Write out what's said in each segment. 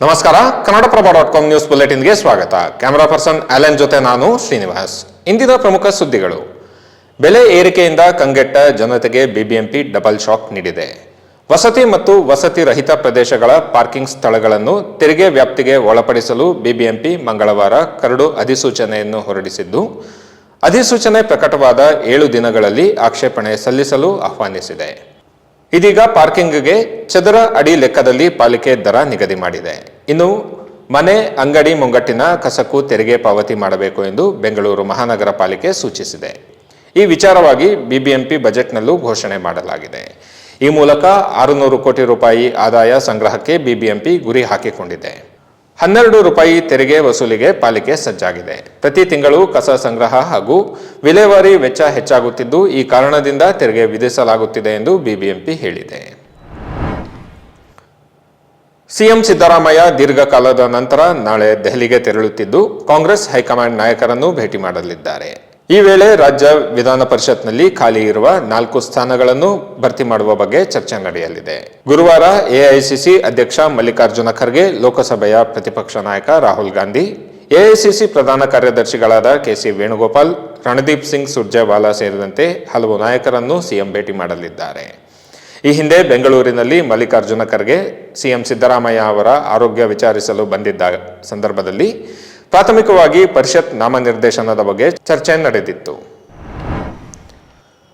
ನಮಸ್ಕಾರ. Kannadaprabha dot com news ಬುಲೆಟಿನ್ಗೆ ಸ್ವಾಗತ. ಕ್ಯಾಮರಾ ಪರ್ಸನ್ ಅಲೆನ್ ಜೊತೆ ನಾನು ಶ್ರೀನಿವಾಸ್. ಇಂದಿನ ಪ್ರಮುಖ ಸುದ್ದಿಗಳು. ಬೆಲೆ ಏರಿಕೆಯಿಂದ ಕಂಗೆಟ್ಟ ಜನತೆಗೆ ಬಿಬಿಎಂಪಿ ಡಬಲ್ ಶಾಕ್ ನೀಡಿದೆ. ವಸತಿ ಮತ್ತು ವಸತಿ ರಹಿತ ಪ್ರದೇಶಗಳ ಪಾರ್ಕಿಂಗ್ ಸ್ಥಳಗಳನ್ನು ತೆರಿಗೆ ವ್ಯಾಪ್ತಿಗೆ ಒಳಪಡಿಸಲು ಬಿಬಿಎಂಪಿ ಮಂಗಳವಾರ ಕರಡು ಅಧಿಸೂಚನೆಯನ್ನು ಹೊರಡಿಸಿದ್ದು, ಅಧಿಸೂಚನೆ ಪ್ರಕಟವಾದ ಏಳು ದಿನಗಳಲ್ಲಿ ಆಕ್ಷೇಪಣೆ ಸಲ್ಲಿಸಲು ಆಹ್ವಾನಿಸಿದೆ. ಇದೀಗ ಪಾರ್ಕಿಂಗ್ಗೆ ಚದರ ಅಡಿ ಲೆಕ್ಕದಲ್ಲಿ ಪಾಲಿಕೆ ದರ ನಿಗದಿ ಮಾಡಿದೆ. ಇನ್ನು ಮನೆ, ಅಂಗಡಿ ಮುಂಗಟ್ಟಿನ ಕಸಕ್ಕೂ ತೆರಿಗೆ ಪಾವತಿ ಮಾಡಬೇಕು ಎಂದು ಬೆಂಗಳೂರು ಮಹಾನಗರ ಪಾಲಿಕೆ ಸೂಚಿಸಿದೆ. ಈ ವಿಚಾರವಾಗಿ ಬಿಬಿಎಂಪಿ ಬಜೆಟ್ನಲ್ಲೂ ಘೋಷಣೆ ಮಾಡಲಾಗಿದೆ. ಈ ಮೂಲಕ ಆರುನೂರು ಕೋಟಿ ರೂಪಾಯಿ ಆದಾಯ ಸಂಗ್ರಹಕ್ಕೆ ಬಿಬಿಎಂಪಿ ಗುರಿ ಹಾಕಿಕೊಂಡಿದೆ. ಹನ್ನೆರಡು ರೂಪಾಯಿ ತೆರಿಗೆ ವಸೂಲಿಗೆ ಪಾಲಿಕೆ ಸಜ್ಜಾಗಿದೆ. ಪ್ರತಿ ತಿಂಗಳು ಕಸ ಸಂಗ್ರಹ ಹಾಗೂ ವಿಲೇವಾರಿ ವೆಚ್ಚ ಹೆಚ್ಚಾಗುತ್ತಿದ್ದು, ಈ ಕಾರಣದಿಂದ ತೆರಿಗೆ ವಿಧಿಸಲಾಗುತ್ತಿದೆ ಎಂದು ಬಿಬಿಎಂಪಿ ಹೇಳಿದೆ. ಸಿಎಂ ಸಿದ್ದರಾಮಯ್ಯ ದೀರ್ಘಕಾಲದ ನಂತರ ನಾಳೆ ದೆಹಲಿಗೆ ತೆರಳುತ್ತಿದ್ದು, ಕಾಂಗ್ರೆಸ್ ಹೈಕಮಾಂಡ್ ನಾಯಕರನ್ನು ಭೇಟಿ ಮಾಡಲಿದ್ದಾರೆ. ಈ ವೇಳೆ ರಾಜ್ಯ ವಿಧಾನ ಪರಿಷತ್ನಲ್ಲಿ ಖಾಲಿ ಇರುವ ನಾಲ್ಕು ಸ್ಥಾನಗಳನ್ನು ಭರ್ತಿ ಮಾಡುವ ಬಗ್ಗೆ ಚರ್ಚೆ ನಡೆಯಲಿದೆ. ಗುರುವಾರ ಎಐಸಿಸಿ ಅಧ್ಯಕ್ಷ ಮಲ್ಲಿಕಾರ್ಜುನ ಖರ್ಗೆ, ಲೋಕಸಭೆಯ ಪ್ರತಿಪಕ್ಷ ನಾಯಕ ರಾಹುಲ್ ಗಾಂಧಿ, ಎಐಸಿಸಿ ಪ್ರಧಾನ ಕಾರ್ಯದರ್ಶಿಗಳಾದ ಕೆಸಿ ವೇಣುಗೋಪಾಲ್, ರಣದೀಪ್ ಸಿಂಗ್ ಸುರ್ಜೇವಾಲಾ ಸೇರಿದಂತೆ ಹಲವು ನಾಯಕರನ್ನು ಸಿಎಂ ಭೇಟಿ ಮಾಡಲಿದ್ದಾರೆ. ಈ ಹಿಂದೆ ಬೆಂಗಳೂರಿನಲ್ಲಿ ಮಲ್ಲಿಕಾರ್ಜುನ ಖರ್ಗೆ, ಸಿಎಂ ಸಿದ್ದರಾಮಯ್ಯ ಅವರ ಆರೋಗ್ಯ ವಿಚಾರಿಸಲು ಬಂದಿದ್ದ ಸಂದರ್ಭದಲ್ಲಿ ಪ್ರಾಥಮಿಕವಾಗಿ ಪರಿಷತ್ ನಾಮನಿರ್ದೇಶನದ ಬಗ್ಗೆ ಚರ್ಚೆ ನಡೆದಿತ್ತು.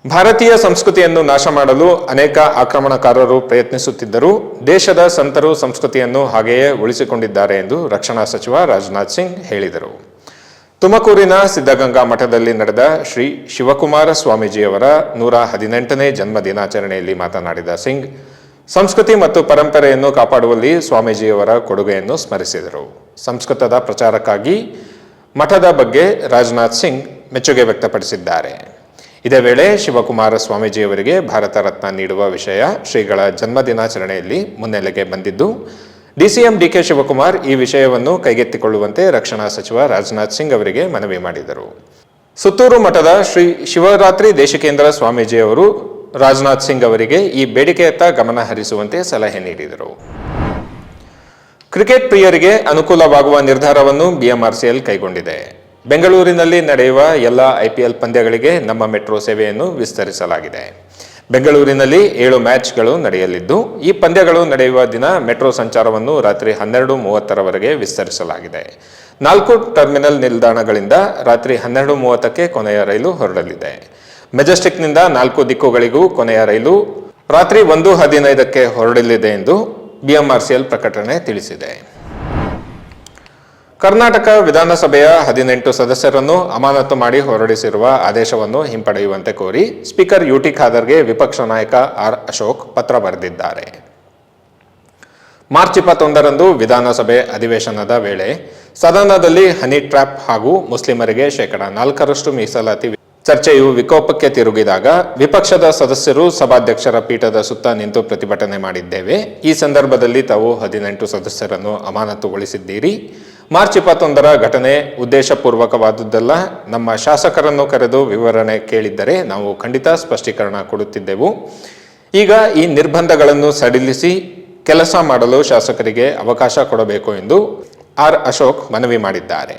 ಭಾರತೀಯ ಸಂಸ್ಕೃತಿಯನ್ನು ನಾಶ ಮಾಡಲು ಅನೇಕ ಆಕ್ರಮಣಕಾರರು ಪ್ರಯತ್ನಿಸುತ್ತಿದ್ದರು ದೇಶದ ಸಂತರು ಸಂಸ್ಕೃತಿಯನ್ನು ಹಾಗೆಯೇ ಉಳಿಸಿಕೊಂಡಿದ್ದಾರೆ ಎಂದು ರಕ್ಷಣಾ ಸಚಿವ ರಾಜನಾಥ್ ಸಿಂಗ್ ಹೇಳಿದರು. ತುಮಕೂರಿನ ಸಿದ್ಧಗಂಗಾ ಮಠದಲ್ಲಿ ನಡೆದ ಶ್ರೀ ಶಿವಕುಮಾರ ಸ್ವಾಮೀಜಿಯವರ ನೂರ ಹದಿನೆಂಟನೇ ಜನ್ಮ ದಿನಾಚರಣೆಯಲ್ಲಿ ಮಾತನಾಡಿದ ಸಿಂಗ್, ಸಂಸ್ಕೃತಿ ಮತ್ತು ಪರಂಪರೆಯನ್ನು ಕಾಪಾಡುವಲ್ಲಿ ಸ್ವಾಮೀಜಿಯವರ ಕೊಡುಗೆಯನ್ನು ಸ್ಮರಿಸಿದರು. ಸಂಸ್ಕೃತದ ಪ್ರಚಾರಕ್ಕಾಗಿ ಮಠದ ಬಗ್ಗೆ ರಾಜನಾಥ್ ಸಿಂಗ್ ಮೆಚ್ಚುಗೆ ವ್ಯಕ್ತಪಡಿಸಿದ್ದಾರೆ. ಇದೇ ವೇಳೆ ಶಿವಕುಮಾರ ಸ್ವಾಮೀಜಿಯವರಿಗೆ ಭಾರತ ರತ್ನ ನೀಡುವ ವಿಷಯ ಶ್ರೀಗಳ ಜನ್ಮ ದಿನಾಚರಣೆಯಲ್ಲಿ ಮುನ್ನೆಲೆಗೆ ಬಂದಿದ್ದು, ಡಿಸಿಎಂ ಡಿಕೆ ಶಿವಕುಮಾರ್ ಈ ವಿಷಯವನ್ನು ಕೈಗೆತ್ತಿಕೊಳ್ಳುವಂತೆ ರಕ್ಷಣಾ ಸಚಿವ ರಾಜನಾಥ್ ಸಿಂಗ್ ಅವರಿಗೆ ಮನವಿ ಮಾಡಿದರು. ಸುತ್ತೂರು ಮಠದ ಶ್ರೀ ಶಿವರಾತ್ರಿ ದೇಶಿಕೇಂದ್ರ ಸ್ವಾಮೀಜಿಯವರು ರಾಜನಾಥ್ ಸಿಂಗ್ ಅವರಿಗೆ ಈ ಬೇಡಿಕೆಯತ್ತ ಗಮನ ಹರಿಸುವಂತೆ ಸಲಹೆ ನೀಡಿದರು. ಕ್ರಿಕೆಟ್ ಪ್ರಿಯರಿಗೆ ಅನುಕೂಲವಾಗುವ ನಿರ್ಧಾರವನ್ನು ಬಿಎಂಆರ್ಸಿಎಲ್ ಕೈಗೊಂಡಿದೆ. ಬೆಂಗಳೂರಿನಲ್ಲಿ ನಡೆಯುವ ಎಲ್ಲ ಐಪಿಎಲ್ ಪಂದ್ಯಗಳಿಗೆ ನಮ್ಮ ಮೆಟ್ರೋ ಸೇವೆಯನ್ನು ವಿಸ್ತರಿಸಲಾಗಿದೆ. ಬೆಂಗಳೂರಿನಲ್ಲಿ ಏಳು ಮ್ಯಾಚ್ಗಳು ನಡೆಯಲಿದ್ದು, ಈ ಪಂದ್ಯಗಳು ನಡೆಯುವ ದಿನ ಮೆಟ್ರೋ ಸಂಚಾರವನ್ನು ರಾತ್ರಿ ಹನ್ನೆರಡು ಮೂವತ್ತರವರೆಗೆ ವಿಸ್ತರಿಸಲಾಗಿದೆ. ನಾಲ್ಕು ಟರ್ಮಿನಲ್ ನಿಲ್ದಾಣಗಳಿಂದ ರಾತ್ರಿ ಹನ್ನೆರಡು ಮೂವತ್ತಕ್ಕೆ ಕೊನೆಯ ರೈಲು ಹೊರಡಲಿದೆ. ಮೆಜೆಸ್ಟಿಕ್ನಿಂದ ನಾಲ್ಕು ದಿಕ್ಕುಗಳಿಗೂ ಕೊನೆಯ ರೈಲು ರಾತ್ರಿ ಒಂದು ಹದಿನೈದಕ್ಕೆ ಹೊರಡಲಿದೆ ಎಂದು ಬಿಎಂಆರ್ಸಿಎಲ್ ಪ್ರಕಟಣೆ ತಿಳಿಸಿದೆ. ಕರ್ನಾಟಕ ವಿಧಾನಸಭೆಯ ಹದಿನೆಂಟು ಸದಸ್ಯರನ್ನು ಅಮಾನತು ಮಾಡಿ ಹೊರಡಿಸಿರುವ ಆದೇಶವನ್ನು ಹಿಂಪಡೆಯುವಂತೆ ಕೋರಿ ಸ್ಪೀಕರ್ ಯುಟಿ ಖಾದರ್ಗೆ ವಿಪಕ್ಷ ನಾಯಕ ಆರ್ ಅಶೋಕ್ ಪತ್ರ ಬರೆದಿದ್ದಾರೆ. ಮಾರ್ಚ್ ಇಪ್ಪತ್ತೊಂದರಂದು ವಿಧಾನಸಭೆ ಅಧಿವೇಶನದ ವೇಳೆ ಸದನದಲ್ಲಿ ಹನಿ ಟ್ರ್ಯಾಪ್ ಹಾಗೂ ಮುಸ್ಲಿಮರಿಗೆ ಶೇಕಡಾ ನಾಲ್ಕರಷ್ಟು ಮೀಸಲಾತಿ ಚರ್ಚೆಯು ವಿಕೋಪಕ್ಕೆ ತಿರುಗಿದಾಗ ವಿಪಕ್ಷದ ಸದಸ್ಯರು ಸಭಾಧ್ಯಕ್ಷರ ಪೀಠದ ಸುತ್ತ ನಿಂತು ಪ್ರತಿಭಟನೆ ಮಾಡಿದ್ದೇವೆ. ಈ ಸಂದರ್ಭದಲ್ಲಿ ತಾವು ಹದಿನೆಂಟು ಸದಸ್ಯರನ್ನು ಅಮಾನತುಗೊಳಿಸಿದ್ದೀರಿ. ಮಾರ್ಚ್ ಇಪ್ಪತ್ತೊಂದರ ಘಟನೆ ಉದ್ದೇಶಪೂರ್ವಕವಾದುದಲ್ಲ ನಮ್ಮ ಶಾಸಕರನ್ನು ಕರೆದು ವಿವರಣೆ ಕೇಳಿದ್ದರೆ ನಾವು ಖಂಡಿತ ಸ್ಪಷ್ಟೀಕರಣ ಕೊಡುತ್ತಿದ್ದೆವು. ಈಗ ಈ ನಿರ್ಬಂಧಗಳನ್ನು ಸಡಿಲಿಸಿ ಕೆಲಸ ಮಾಡಲು ಶಾಸಕರಿಗೆ ಅವಕಾಶ ಕೊಡಬೇಕು ಎಂದು ಆರ್ ಅಶೋಕ್ ಮನವಿ ಮಾಡಿದ್ದಾರೆ.